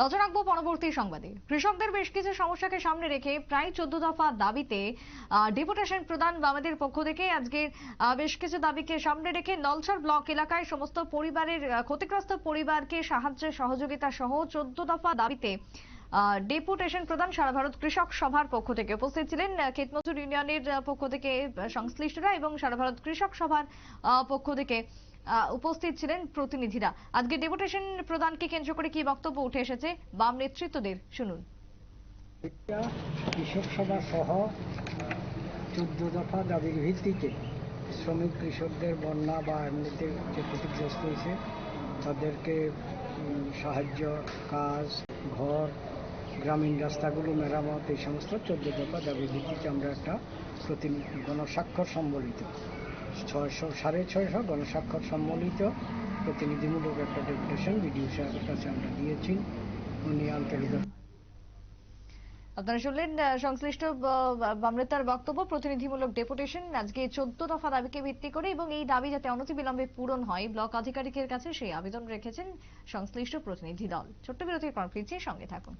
নজর রাখব পরবর্তী সংবাদে। কৃষকদের বেশ কিছু সমস্যাকে সামনে রেখে প্রায় চোদ্দ দফা দাবিতে ডেপুটেশন প্রদান বামেদের পক্ষ থেকে আজকে বেশ কিছু দাবিকে সামনে রেখে নলছর ব্লক এলাকায় সমস্ত পরিবারের ক্ষতিগ্রস্ত পরিবারকে সাহায্য সহযোগিতা সহ চোদ্দ দফা দাবিতে ডেপুটেশন প্রদান সারা ভারত কৃষক সভার পক্ষ থেকে উপস্থিত ছিলেন ক্ষেতমজুর ইউনিয়নের পক্ষ থেকে সংশ্লিষ্টরা এবং সারা ভারত কৃষক সভার পক্ষ থেকে উপস্থিত ছিলেন প্রতিনিধিরা। আজকে ডেপুটেশন প্রদানকে কেন্দ্র করে কি বক্তব্য উঠে এসেছে, বাম নেতৃত্বদের শুনুন। কৃষক সভা সহ চোদ্দ দফা দাবির ভিত্তিতে শ্রমিক কৃষকদের বন্যা বা এমনিতে যে ক্ষতিগ্রস্ত হয়েছে, তাদেরকে সাহায্য, কাজ, ঘর গ্রামীণ রাস্তাগুলো, মেরামত, এই সমস্ত চোদ্দ দফা দাবির ভিত্তিতে আমরা একটা প্রতিনিধি, গণস্বাক্ষর সম্বলিত, ছয়শো, সাড়ে ছয়শো গণস্বাক্ষর সম্বলিত প্রতিনিধিমূলক একটা ডেপুটেশন বিডিও সাহেবের কাছে আমরা দিয়েছি। উনি আন্তরিক আপনারা শুনলেন সংশ্লিষ্ট নেতার বক্তব্য, প্রতিনিধিমূলক ডেপুটেশন, আজকে চোদ্দ দফা দাবিকে ভিত্তি করে এবং এই দাবি যাতে অনতিবিলম্বে পূরণ হয়, ব্লক আধিকারিকের কাছে সেই আবেদন রেখেছেন সংশ্লিষ্ট প্রতিনিধি দল। ছোট্ট বিরতির পর ফিরছি, সঙ্গে থাকুন।